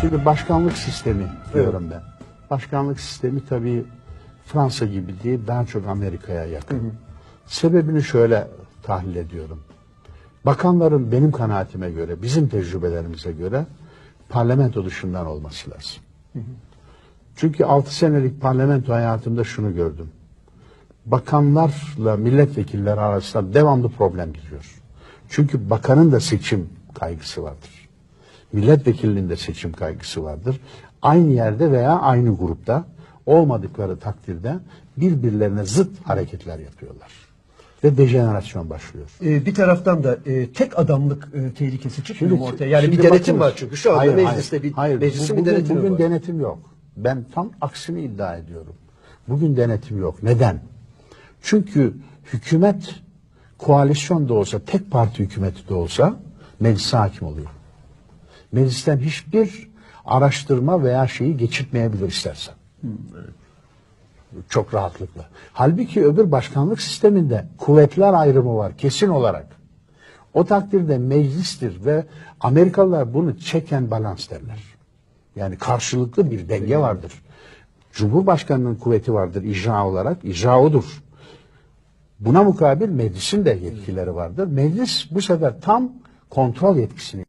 Şimdi başkanlık sistemi diyorum ben. Başkanlık sistemi tabii Fransa gibi değil, daha çok Amerika'ya yakın. Sebebini şöyle tahlil ediyorum. Bakanların benim kanaatime göre, bizim tecrübelerimize göre parlamento dışından olması lazım. Çünkü 6 senelik parlamento hayatımda şunu gördüm. Bakanlarla milletvekilleri arasında devamlı problem gidiyor. Çünkü bakanın da seçim kaygısı vardır. Milletvekilinin de seçim kaygısı vardır. Aynı yerde veya aynı grupta olmadıkları takdirde birbirlerine zıt hareketler yapıyorlar. Ve dejenerasyon başlıyor. Ee, bir taraftan da e, tek adamlık e, tehlikesi Şimdi- ortaya? Yani bir denetim bakınız- var çünkü şu anda Hayır, mecliste hayır, bir hayır. meclisin Bu- bir bugün, denetimi bugün var. denetim yok. Ben tam aksini iddia ediyorum. Bugün denetim yok. Neden? Çünkü hükümet koalisyon da olsa, tek parti hükümeti de olsa meclise hakim oluyor. Meclisten hiçbir araştırma veya şeyi geçirtmeyebilir istersen. Çok rahatlıkla. Halbuki öbür başkanlık sisteminde kuvvetler ayrımı var kesin olarak. O takdirde meclistir ve Amerikalılar bunu check and balance derler. Yani karşılıklı bir denge vardır. Cumhurbaşkanının kuvveti vardır icra olarak. İcra odur. Buna mukabil meclisin de yetkileri vardır. Meclis bu sefer tam kontrol yetkisini